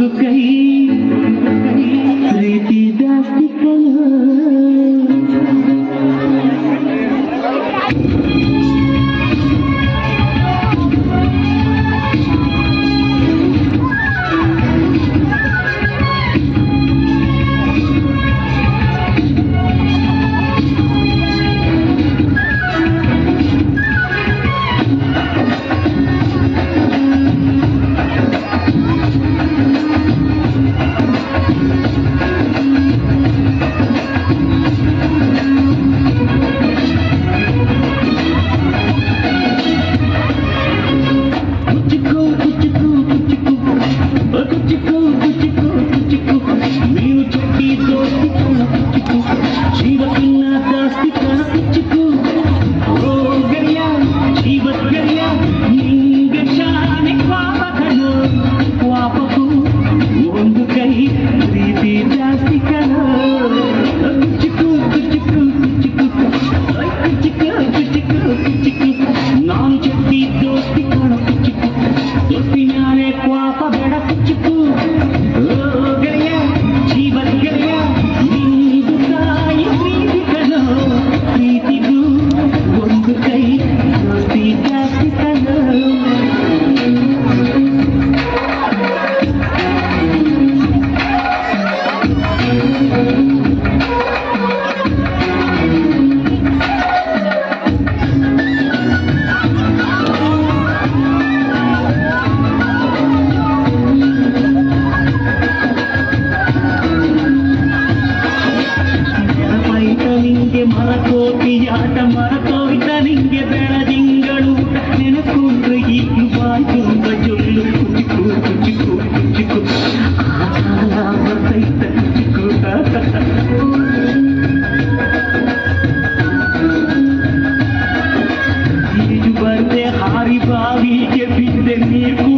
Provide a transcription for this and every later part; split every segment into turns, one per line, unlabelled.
Ibig kayo, pretty dusty color Did you. ನಿಂಗೆ ಮರಕೋತಿ ಆಟ ಮರಕೋಯ್ತ ನಿಂಗೆ ಬೆಳದಿಂಗಳು ನೆನಕೊಂಡ್ರೆ ಈಗಲೂ ಬಾಯ್ ತುಂಬ ಜೊಲ್ಲು ಕುಚಿಕು ಕುಚಿಕು ಕುಚಿಕು ಬರ್ತೈತ ಹಾರಿ ಬಾವಿಗೆ ಬಿದ್ದೆ ನೀವು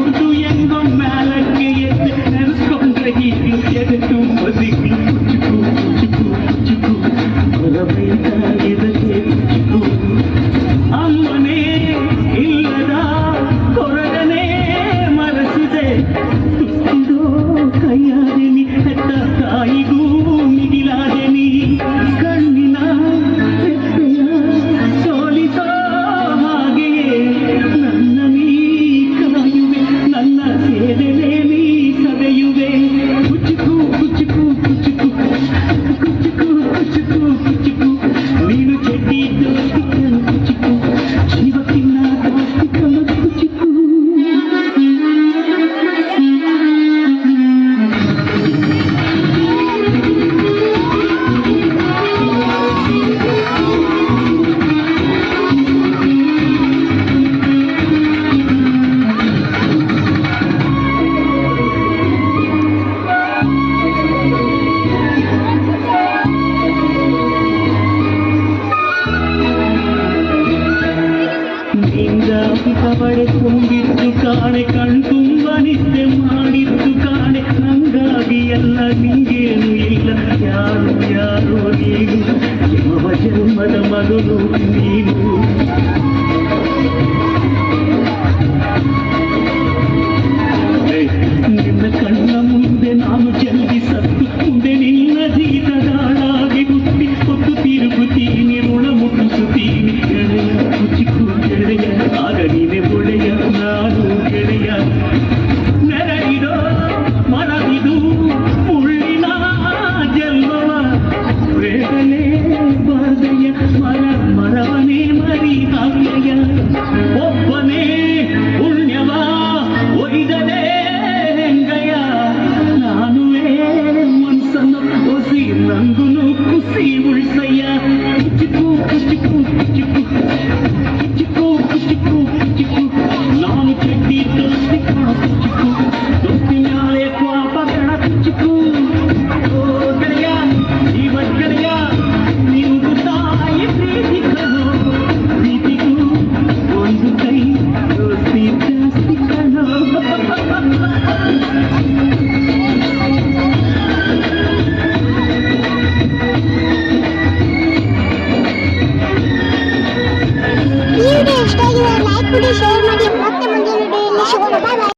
ನಿಂದಾಗಿ ಕಬಡೆ ತುಂಬಿತ್ತು ಕಾಣೆ ಕಣ್ತುಂಬ ನಿದ್ದೆ ಮಾಡಿತ್ತು ಕಾಣೆ ನಂಗಾಗಿ ಎಲ್ಲ ನಿಂಗೇನು ಇಲ್ಲ ಯಾರು ಯಾರು ನೀನು ಜನ್ಮದ ಮಗನು ನೀನು